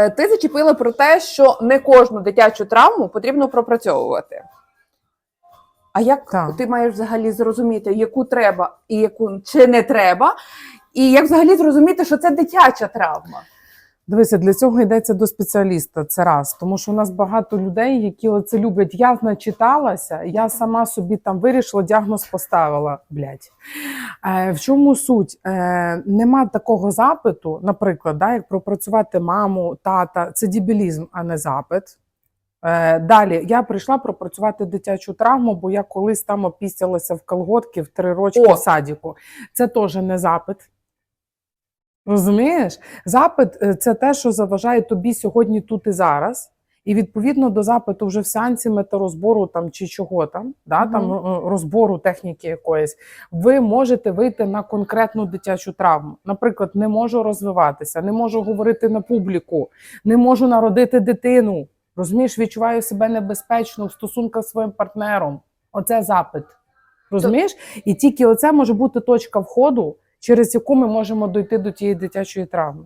Е, Ти зачепила про те, що не кожну дитячу травму потрібно пропрацьовувати. А як Так. ти маєш взагалі зрозуміти, яку треба і яку чи не треба, і як взагалі зрозуміти, що це дитяча травма? Дивися, для цього йдеться до спеціаліста. Це раз, тому що у нас багато людей, які оце люблять. Я начиталася, я сама собі там вирішила, діагноз поставила. Блять. Е, в чому суть? Е, нема такого запиту, наприклад, да, як пропрацювати маму, тата. Це дебілізм, а не запит. Е, далі я прийшла пропрацювати дитячу травму, бо я колись там опістялася в колготки в три роки О! в садіку. Це теж не запит. Розумієш? Запит е, це те, що заважає тобі сьогодні тут і зараз. І відповідно до запиту вже в сеансі метарозбору там чи чого там, да, там Мгм. е, розбору техніки якоїсь, ви можете вийти на конкретну дитячу травму. Наприклад, не можу розвиватися, не можу говорити на публіку, не можу народити дитину. Розумієш, відчуваю себе небезпечно в стосунках з своїм партнером. Оце запит. Розумієш? І тільки оце може бути точка входу, через яку ми можемо дойти до тієї дитячої травми.